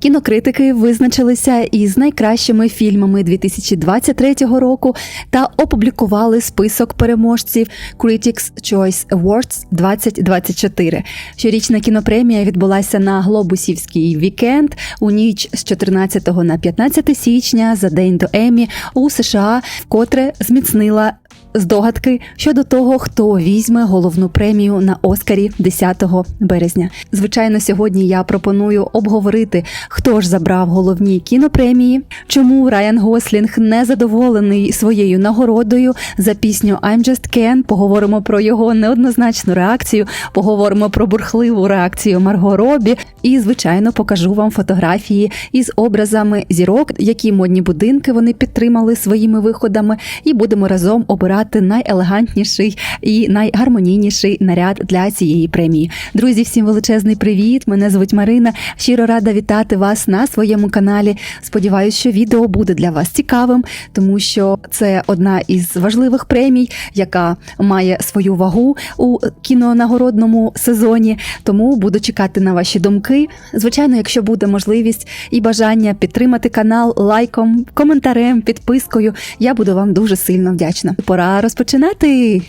Кінокритики визначилися із найкращими фільмами 2023 року та опублікували список переможців Critics' Choice Awards 2024. Щорічна кінопремія відбулася на Глобусівський вікенд у ніч з 14 на 15 січня за день до Емі у США, вкотре зміцнила здогадки щодо того, хто візьме головну премію на Оскарі 10 березня. Звичайно, сьогодні я пропоную обговорити, хто ж забрав головні кінопремії, чому Райан Гослінг не задоволений своєю нагородою за пісню «I'm just Ken». Поговоримо про його неоднозначну реакцію, поговоримо про бурхливу реакцію Марго Робі, і, звичайно, покажу вам фотографії із образами зірок, які модні будинки вони підтримали своїми виходами, і будемо разом обирати найелегантніший і найгармонійніший наряд для цієї премії. Друзі, всім величезний привіт! Мене звуть Марина. Щиро рада вітати вас на своєму каналі. Сподіваюсь, що відео буде для вас цікавим, тому що це одна із важливих премій, яка має свою вагу у кінонагородному сезоні. Тому буду чекати на ваші думки. Звичайно, якщо буде можливість і бажання підтримати канал лайком, коментарем, підпискою, я буду вам дуже сильно вдячна. Пора розпочинати.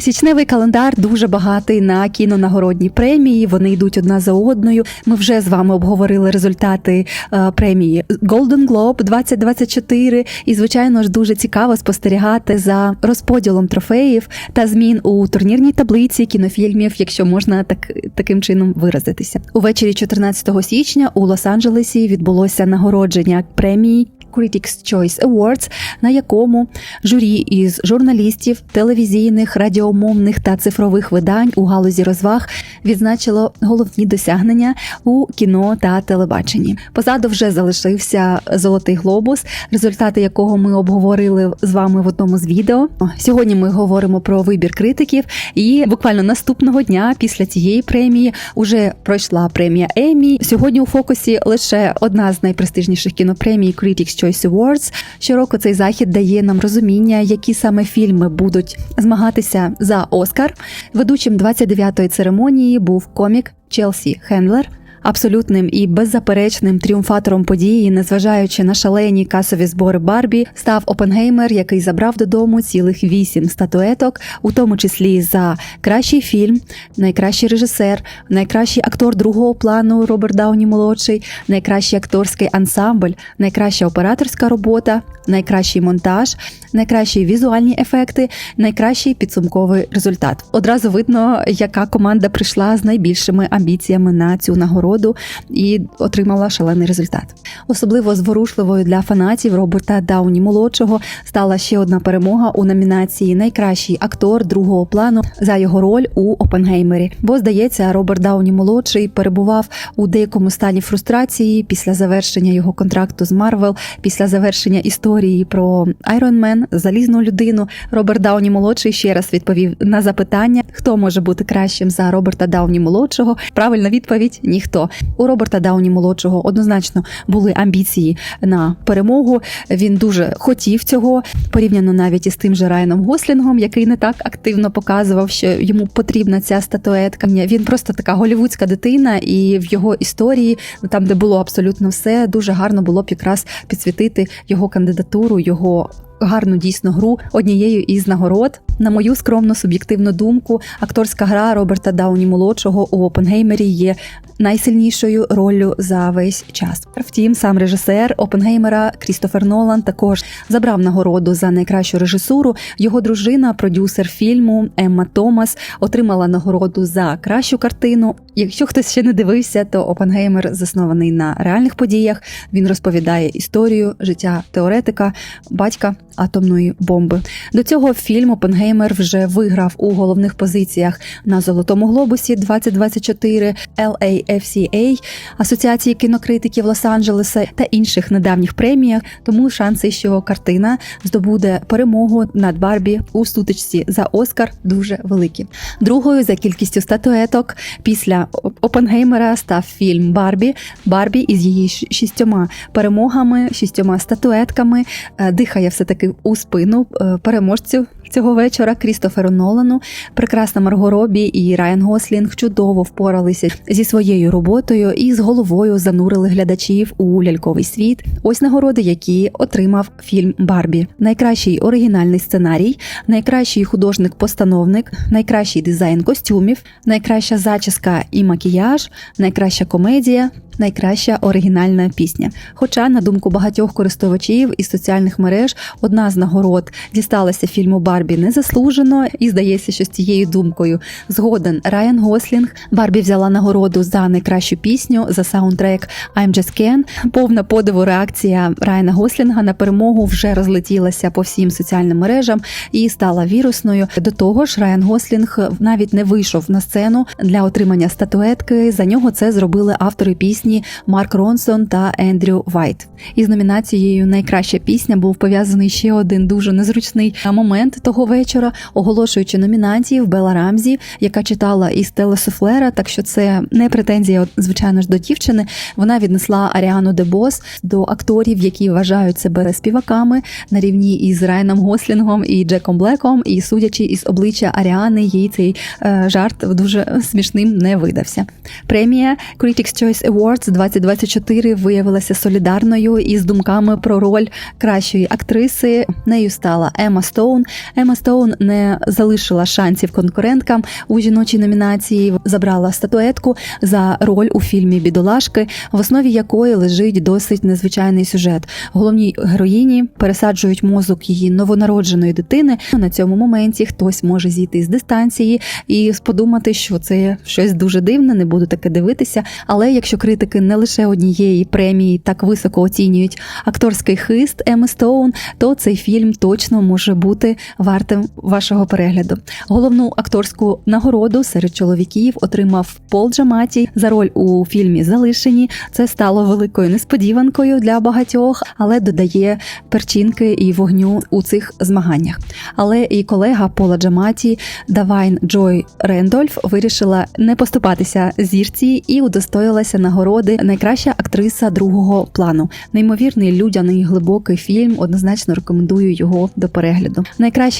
Січневий календар дуже багатий на кінонагородні премії. Вони йдуть одна за одною. Ми вже з вами обговорили результати е, премії Golden Globe 2024. І, звичайно ж, дуже цікаво спостерігати за розподілом трофеїв та змін у турнірній таблиці кінофільмів, якщо можна так таким чином виразитися. Увечері 14 січня у Лос-Анджелесі відбулося нагородження премії. Critics' Choice Awards, на якому журі із журналістів, телевізійних, радіомовних та цифрових видань у галузі розваг відзначило головні досягнення у кіно та телебаченні. Позаду вже залишився золотий глобус, результати якого ми обговорили з вами в одному з відео. Сьогодні ми говоримо про вибір критиків, і буквально наступного дня після цієї премії вже пройшла премія Емі. Сьогодні у фокусі лише одна з найпрестижніших кінопремій Critics' Choice Awards. Щороку цей захід дає нам розуміння, які саме фільми будуть змагатися за Оскар. Ведучим 29-ї церемонії був комік Челсі Хендлер. Абсолютним і беззаперечним тріумфатором події, незважаючи на шалені касові збори Барбі, став Опенгеймер, який забрав додому цілих вісім статуеток, у тому числі за кращий фільм, найкращий режисер, найкращий актор другого плану Роберт Дауні молодший, найкращий акторський ансамбль, найкраща операторська робота, найкращий монтаж, найкращі візуальні ефекти, найкращий підсумковий результат. Одразу видно, яка команда прийшла з найбільшими амбіціями на цю нагороду і отримала шалений результат. Особливо зворушливою для фанатів Роберта Дауні молодшого стала ще одна перемога у номінації Найкращий актор другого плану за його роль у Опенгеймері. Бо здається, Роберт Дауні молодший перебував у деякому стані фрустрації після завершення його контракту з Марвел, після завершення історії про Айронмен, залізну людину. Роберт Дауні молодший ще раз відповів на запитання, хто може бути кращим за Роберта Дауні молодшого. Правильна відповідь ніхто. У Роберта Дауні молодшого однозначно були амбіції на перемогу. Він дуже хотів цього, порівняно навіть із тим же Райаном Гослінгом, який не так активно показував, що йому потрібна ця статуетка. Він просто така голівудська дитина, і в його історії, там де було абсолютно все, дуже гарно було б якраз підсвітити його кандидатуру, його. Гарну дійсно гру однією із нагород, на мою скромну суб'єктивну думку, акторська гра Роберта Дауні молодшого у Опенгеймері є найсильнішою роллю за весь час. Втім, сам режисер Опенгеймера Крістофер Нолан також забрав нагороду за найкращу режисуру. Його дружина, продюсер фільму Емма Томас, отримала нагороду за кращу картину. Якщо хтось ще не дивився, то Опенгеймер заснований на реальних подіях. Він розповідає історію життя теоретика, батька атомної бомби. До цього фільм Опенгеймер вже виграв у головних позиціях на Золотому глобусі 2024, LAFCA, Асоціації кінокритиків Лос-Анджелеса та інших недавніх преміях. Тому шанси, що картина здобуде перемогу над Барбі у сутичці за Оскар, дуже великі. Другою за кількістю статуеток після Опенгеймера став фільм Барбі. Барбі із її шістьома перемогами, шістьома статуетками дихає все таки у спину е, переможцю цього вечора Крістоферу Нолану. Прекрасна Марго Робі і Райан Гослінг чудово впоралися зі своєю роботою і з головою занурили глядачів у ляльковий світ. Ось нагороди, які отримав фільм Барбі: найкращий оригінальний сценарій, найкращий художник-постановник, найкращий дизайн костюмів, найкраща зачіска і макіяж, найкраща комедія. Найкраща оригінальна пісня. Хоча, на думку багатьох користувачів із соціальних мереж, одна з нагород дісталася фільму Барбі незаслужено, і здається, що з цією думкою згоден Райан Гослінг. Барбі взяла нагороду за найкращу пісню за саундтрек I'm Just Can. Повна подиву реакція Райана Гослінга на перемогу вже розлетілася по всім соціальним мережам і стала вірусною. До того ж, Райан Гослінг навіть не вийшов на сцену для отримання статуетки. За нього це зробили автори пісні Марк Ронсон та Ендрю Вайт. Із номінацією Найкраща пісня був пов'язаний ще один дуже незручний момент того вечора, оголошуючи номінації в Бела Рамзі, яка читала із телесуфлера. Так що це не претензія, звичайно ж, до дівчини. Вона віднесла Аріану Дебос до акторів, які вважають себе співаками на рівні із Райаном Гослінгом і Джеком Блеком. І судячи із обличчя Аріани, їй цей е, жарт дуже смішним не видався. Премія Critics' Choice Awards 2024 виявилася солідарною із думками про роль кращої актриси. Нею стала Ема Стоун. Ема Стоун не залишила шансів конкуренткам у жіночій номінації. Забрала статуетку за роль у фільмі Бідолашки, в основі якої лежить досить незвичайний сюжет. Головній героїні пересаджують мозок її новонародженої дитини. На цьому моменті хтось може зійти з дистанції і подумати, що це щось дуже дивне, не буду таке дивитися. Але якщо критики не лише однієї премії так високо оцінюють акторський хист Еми Стоун, то цей фільм точно може бути вартим вашого перегляду. Головну акторську нагороду серед чоловіків отримав Пол Джаматі за роль у фільмі Залишені. Це стало великою несподіванкою для багатьох, але додає перчинки і вогню у цих змаганнях. Але і колега Пола Джаматі Давайн Джой Рендольф вирішила не поступатися зірці і удостоїлася нагороди найкраща актриса другого плану. Неймовірний людяний глибокий фільм. Однозначно рекомендую його до перегляду.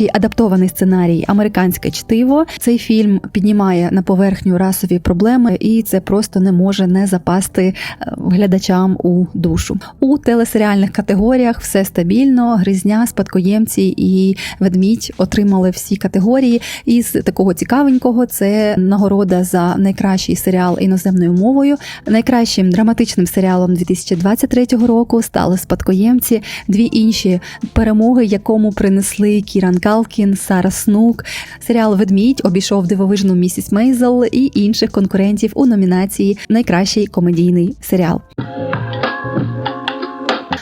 Найкращий адаптований сценарій Американське чтиво. Цей фільм піднімає на поверхню расові проблеми, і це просто не може не запасти е, глядачам у душу. У телесеріальних категоріях все стабільно. Гризня, спадкоємці і ведмідь отримали всі категорії. Із такого цікавенького це нагорода за найкращий серіал іноземною мовою. Найкращим драматичним серіалом 2023 року стали спадкоємці. Дві інші перемоги, якому принесли Кіран Калкін, Сара Снук. Серіал Ведмідь обійшов дивовижну місіс Мейзел і інших конкурентів у номінації Найкращий комедійний серіал.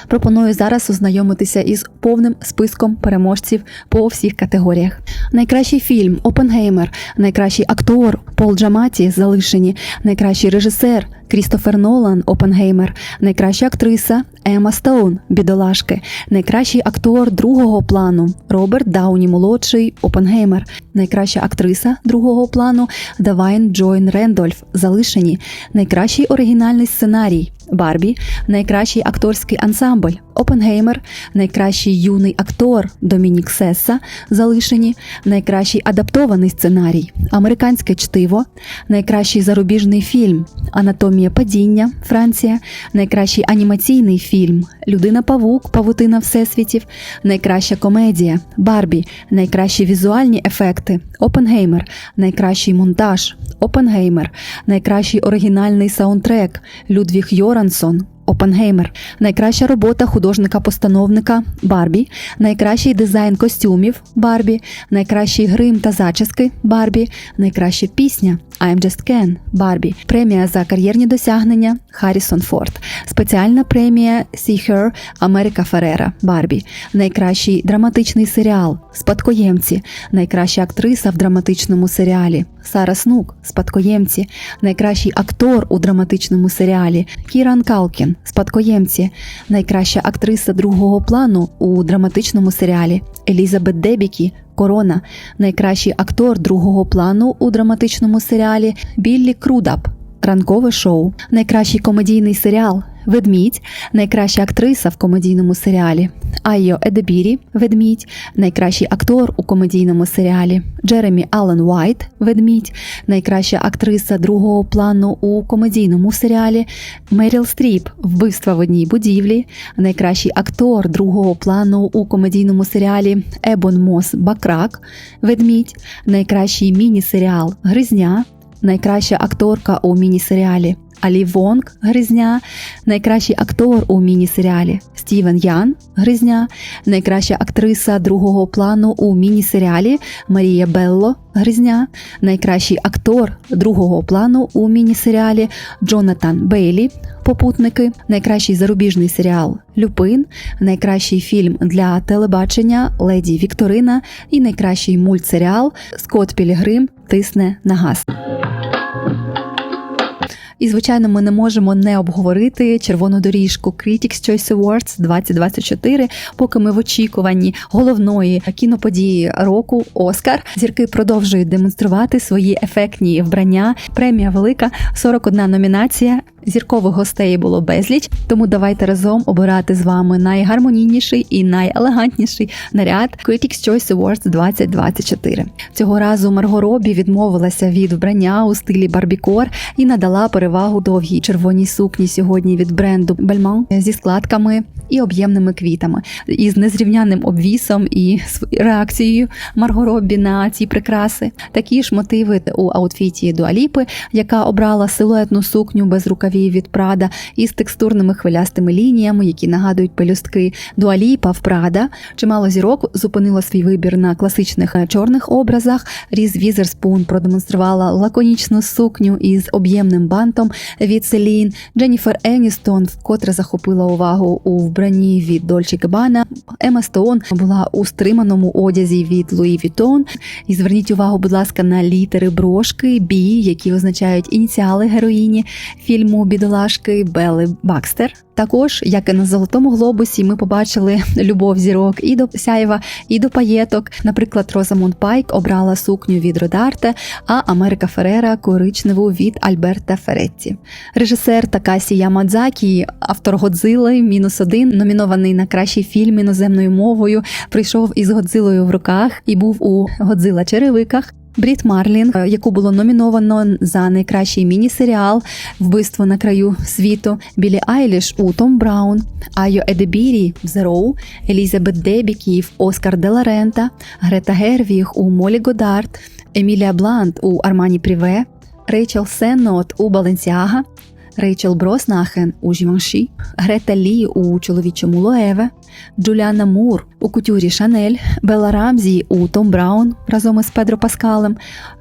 Пропоную зараз ознайомитися із повним списком переможців по всіх категоріях. Найкращий фільм Опенгеймер, найкращий актор Пол Джаматі залишені, найкращий режисер Крістофер Нолан Опенгеймер, найкраща актриса Ема Стоун Бідолашки, найкращий актор другого плану Роберт Дауні молодший Опенгеймер, найкраща актриса другого плану Давайн Джойн Рендольф Залишені, найкращий оригінальний сценарій Барбі, найкращий акторський ансамбль Опенгеймер, найкращий юний актор Домінік Сесса Залишені, найкращий адаптований сценарій Американське чтиво, найкращий зарубіжний фільм Анатомія падіння Франція, найкращий анімаційний фільм Людина Павук, Павутина Всесвітів, найкраща комедія Барбі, найкращі візуальні ефекти Опенгеймер, найкращий монтаж Опенгеймер, найкращий оригінальний саундтрек Людвіг Йорансон. Опенгеймер, найкраща робота художника-постановника Барбі, найкращий дизайн костюмів Барбі, найкращий грим та зачіски Барбі, найкраща пісня I'm Just Ken Барбі, премія за кар'єрні досягнення Харрісон Форд, спеціальна премія See Her Америка Ферера Барбі, найкращий драматичний серіал Спадкоємці, найкраща актриса в драматичному серіалі Сара Снук, Спадкоємці, найкращий актор у драматичному серіалі Кіран Калкін, Спадкоємці, найкраща актриса другого плану у драматичному серіалі Елізабет Дебікі. Корона, найкращий актор другого плану у драматичному серіалі Біллі Крудап, ранкове шоу, найкращий комедійний серіал Ведмідь, найкраща актриса в комедійному серіалі. Айо Едебірі, Ведмідь, найкращий актор у комедійному серіалі. Джеремі Аллен Уайт, Ведмідь, найкраща актриса другого плану у комедійному серіалі. Меріл Стріп, Вбивства в одній будівлі, найкращий актор другого плану у комедійному серіалі Ебон Мос Бакрак, Ведмідь, найкращий міні-серіал Гризня, найкраща акторка у міні-серіалі Алі Вонг Гризня, найкращий актор у міні-серіалі Стівен Ян Гризня, найкраща актриса другого плану у міні-серіалі Марія Белло Гризня, найкращий актор другого плану у міні-серіалі Джонатан Бейлі. Попутники, найкращий зарубіжний серіал Люпин, найкращий фільм для телебачення Леді Вікторина і найкращий мультсеріал Скот Пілігрим тисне на газ. І, звичайно, ми не можемо не обговорити червону доріжку Critics' Choice Awards 2024, поки ми в очікуванні головної кіноподії року Оскар. Зірки продовжують демонструвати свої ефектні вбрання. Премія велика, 41 номінація. Зіркових гостей було безліч, тому давайте разом обирати з вами найгармонійніший і найелегантніший наряд Critics' Choice Awards 2024. Цього разу Марго Робі відмовилася від вбрання у стилі барбікор і надала перевагу довгій червоній сукні сьогодні від бренду Belmont зі складками і об'ємними квітами, із незрівняним обвісом і реакцією Марго Робі на ці прикраси. Такі ж мотиви у аутфіті Дуаліпи, яка обрала силуетну сукню без рукавів від Прада із текстурними хвилястими лініями, які нагадують пелюстки Дуаліпа в Прада. Чимало зірок зупинило свій вибір на класичних е, чорних образах. Різ Візерспун продемонструвала лаконічну сукню із об'ємним бантом від Селін. Дженніфер Еністон вкотре захопила увагу у вбранні від Дольче Габана. Ема Стоун була у стриманому одязі від Луї Вітон. І зверніть увагу, будь ласка, на літери брошки, бі, які означають ініціали героїні фільму бідолашки Белли Бакстер. Також, як і на золотому глобусі, ми побачили любов зірок і до сяєва, і до паєток. Наприклад, Розамунд Пайк обрала сукню від Родарте, а Америка Ферера коричневу від Альберта Феретті. Режисер Такасі Ямадзакі, автор Годзили, мінус один, номінований на кращий фільм іноземною мовою, прийшов із Годзилою в руках і був у Годзила черевиках. Бріт Марлін, е, яку було номіновано за найкращий міні-серіал Вбивство на краю світу, Білі Айліш у Том Браун, Айо Едебірі в Зероу, Елізабет Дебіків, Оскар Деларента, Грета Гервіг у Молі Годард, Емілія Блант у Армані Пріве, Рейчел Сеннот у Баленсіага, Рейчел Броснахен у Жіванші, Грета Лі у чоловічому Лоеве, Джуліана Мур у кутюрі Шанель, Белла Рамзі у Том Браун разом із Педро Паскалем,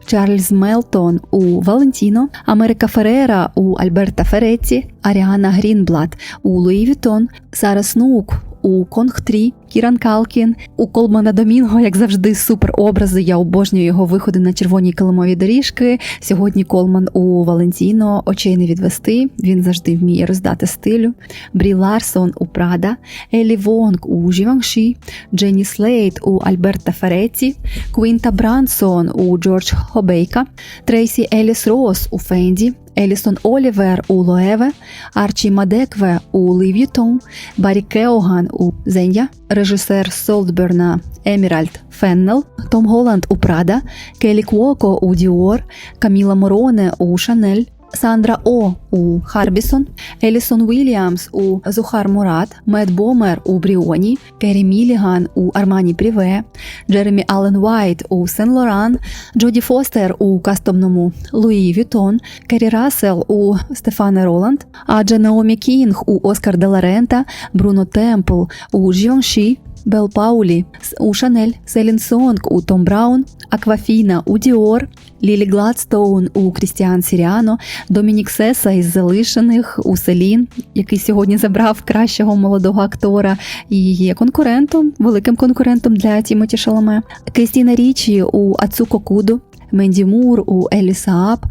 Чарльз Мелтон у Валентіно, Америка Ферера у Альберта Феретті, Аріана Грінблат у Луї Вітон, Сара Снук у Конг 3, Кіран Калкін, у Колмана Домінго, як завжди, супер образи. Я обожнюю його виходи на червоній килимові доріжки. Сьогодні Колман у Валентіно очей не відвести. Він завжди вміє роздати стилю. Брі Ларсон у Прада, Елі Вонг у Жіванші, Дженні Слейт у Альберта Фереті, Квінта Брансон у Джордж Хобейка, Трейсі Еліс Рос у Фенді. Елісон Олівер у Лоеве, Арчі Мадекве у Лів'ютон, Барі Кеоган у Зенья, режисер Солдберна Еміральд Феннел, Том Голланд у Прада, Келі Куоко у Діор, Каміла Мороне у Шанель. Сандра О у Харбісон, Елісон Уільямс у Зухар Мурат, Мед Бомер у Бріоні, Керрі Міліган у Армані Пріве, Джеремі Аллен Уайт у Сен Лоран, Джоді Фостер у кастомному Луї Вітон, Керрі Рассел у Стефане Роланд, Аджа Наомі Кінг у Оскар Деларента, Бруно Темпл у Жіонші, Бел Паулі у Шанель, Селін Сонг у Том Браун, Аквафіна у Діор, Лілі Гладстоун у Крістіан Сіріано, Домінік Сеса із залишених у Селін, який сьогодні забрав кращого молодого актора і є конкурентом, великим конкурентом для Тімоті Шаломе, Крістіна Річі у Ацуко Куду, Менді Мур у Елі Саап,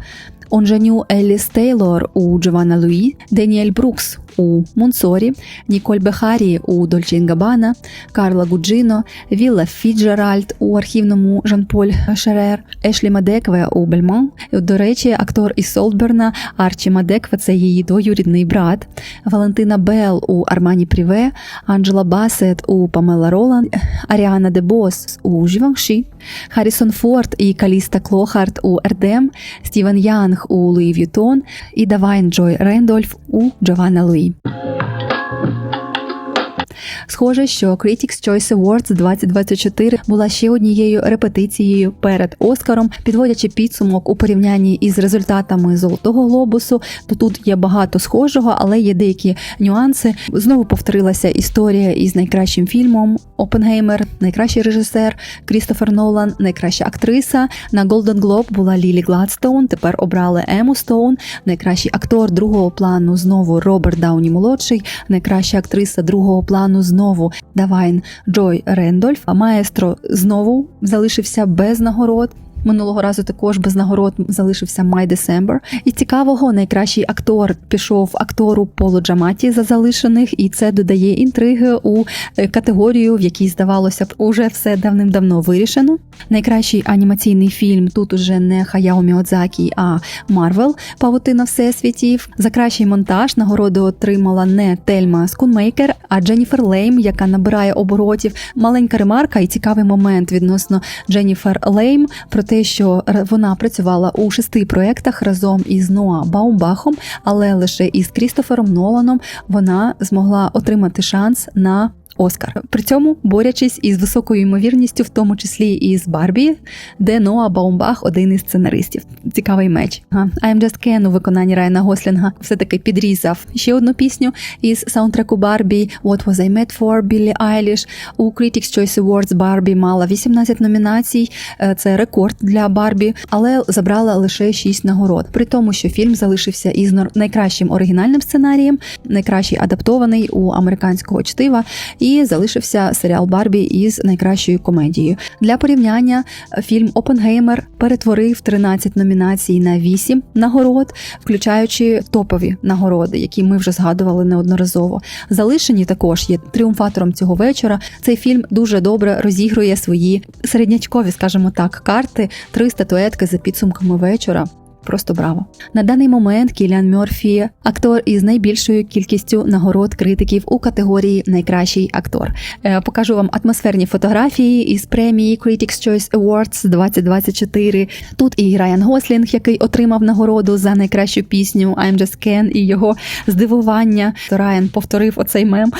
Онжаню Еліс Тейлор у Джованна Луї, Деніель Брукс у Мунсорі, Ніколь Бехарі у Дольче Габана, Карла Гуджино, Вілла Фіджеральд у архівному Жан-Поль Шерер, Ешлі Мадекве у Бельмон. До речі, актор із Солтберна Арчі Мадекве це її двоюрідний брат, Валентина Белл у Армані Пріве, Анджела Басет у Памела Ролан, Аріана Дебос у Живанші, Харрісон Форд і Каліста Клохарт у Ардем, Стівен Янг у Луї В'ютон і Давайн Джой Рендольф у Джованна Луї. Bye. Схоже, що Critics' Choice Awards 2024 була ще однією репетицією перед Оскаром, підводячи підсумок у порівнянні із результатами Золотого глобусу. То тут є багато схожого, але є деякі нюанси. Знову повторилася історія із найкращим фільмом Опенгеймер, найкращий режисер Крістофер Нолан, найкраща актриса. На Golden Globe була Лілі Гладстоун. Тепер обрали Ему Стоун. Найкращий актор другого плану знову Роберт Дауні молодший, найкраща актриса другого плану знову Давайн Джой Рендольф. А маестро знову залишився без нагород. Минулого разу також без нагород залишився Май Десембер. І цікавого найкращий актор пішов актору Полу Джаматі за залишених, і це додає інтриги у е, категорію, в якій здавалося б уже все давним-давно вирішено. Найкращий анімаційний фільм тут уже не Хаяо Міодзакі, а Марвел Павутина Всесвітів. За кращий монтаж нагороду отримала не Тельма Скунмейкер, а Дженніфер Лейм, яка набирає оборотів. Маленька ремарка і цікавий момент відносно Дженніфер Лейм про те, що вона працювала у шести проєктах разом із Ноа Баумбахом, але лише із Крістофером Ноланом вона змогла отримати шанс на. Оскар при цьому борячись із високою ймовірністю, в тому числі і з Барбі, де Ноа Баумбах один із сценаристів. Цікавий меч. I'm Just Ken у виконанні Райана Гослінга все таки підрізав ще одну пісню із саундтреку Барбі What Was I Made For Біллі Айліш. У Critics' Choice Awards Барбі мала 18 номінацій. Е, Це рекорд для Барбі, але забрала лише 6 нагород. При тому, що фільм залишився із найкращим оригінальним сценарієм, найкращий адаптований у американського чтива. Залишився серіал Барбі із найкращою комедією. Для порівняння фільм Опенгеймер перетворив 13 номінацій на 8 нагород, включаючи топові нагороди, які ми вже згадували неодноразово. Залишені також є тріумфатором цього вечора. Цей фільм дуже добре розігрує свої середнячкові, скажімо так, карти, три статуетки за підсумками вечора. Просто браво! На даний момент Кіліан Мьорфі актор із найбільшою кількістю нагород критиків у категорії Найкращий актор. Е, Покажу вам атмосферні фотографії із премії Critics' Choice Awards 2024. Тут і Райан Гослінг, який отримав нагороду за найкращу пісню I'm Just Ken і його здивування. То Райан повторив оцей мем.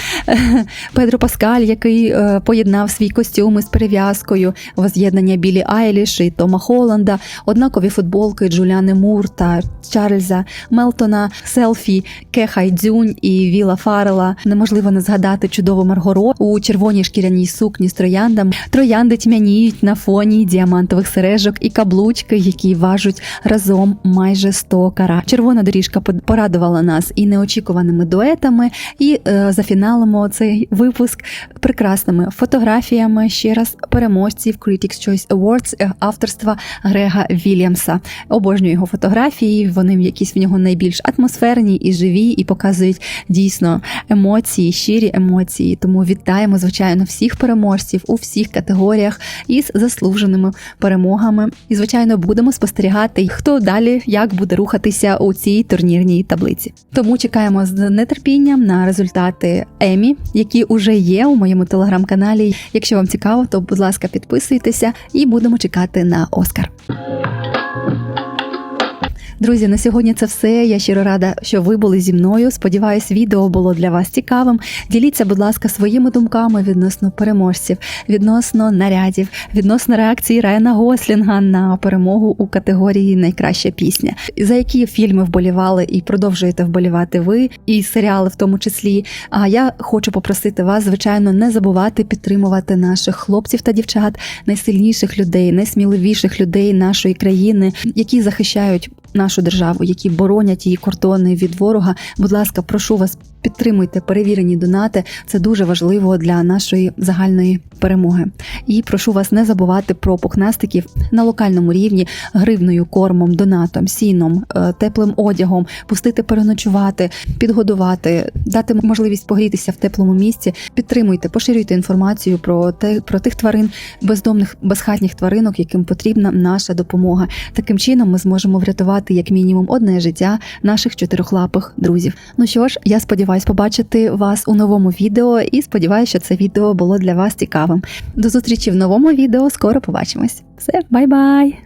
Педро Паскаль, який е, поєднав свій костюм із перев'язкою, воз'єднання Білі Айліш і Тома Холланда, однакові футболки Джуліани Мур та Чарльза Мелтона, селфі Кеха Дзюнь і Віла Фарела. Неможливо не згадати чудову Маргоро у червоній шкіряній сукні з трояндами. Троянди тьмяніють на фоні діамантових сережок і каблучки, які важуть разом майже 100 кара. Червона доріжка порадувала нас і неочікуваними дуетами. І е, зафіналимо цей випуск прекрасними фотографіями ще раз переможців Critics' Choice Awards е, авторства Грега Вільямса. Обожнюю його фотографії. Вони якісь в нього найбільш атмосферні і живі, і показують дійсно емоції, щирі емоції. Тому вітаємо, звичайно, всіх переможців у всіх категоріях із заслуженими перемогами. І, звичайно, будемо спостерігати, хто далі як буде рухатися у цій турнірній таблиці. Тому чекаємо з нетерпінням на результати Емі, які вже є у моєму телеграм-каналі. Якщо вам цікаво, то будь ласка, підписуйтеся і будемо чекати на Оскар. Друзі, на сьогодні це все. Я щиро рада, що ви були зі мною. Сподіваюсь, відео було для вас цікавим. Діліться, будь ласка, своїми думками відносно переможців, відносно нарядів, відносно реакції Райана Гослінга на перемогу у категорії Найкраща пісня. За які фільми вболівали і продовжуєте вболівати ви, і серіали в тому числі. А я хочу попросити вас, звичайно, не забувати підтримувати наших хлопців та дівчат, найсильніших людей, найсміливіших людей нашої країни, які захищають нашу державу, які боронять її кордони від ворога. Будь ласка, прошу вас, підтримуйте перевірені донати. Це дуже важливо для нашої загальної перемоги. І прошу вас не забувати про пухнастиків на локальному рівні гривною, кормом, донатом, сіном, е, теплим одягом, пустити переночувати, підгодувати, дати можливість погрітися в теплому місці. Підтримуйте, поширюйте інформацію про те про тих тварин, бездомних безхатніх тваринок, яким потрібна наша допомога. Таким чином ми зможемо врятувати як мінімум одне життя наших чотирьохлапих друзів. Ну що ж, я сподіваюся побачити вас у новому відео і сподіваюся, що це відео було для вас цікавим. До зустрічі в новому відео. Скоро побачимось. Все, бай-бай!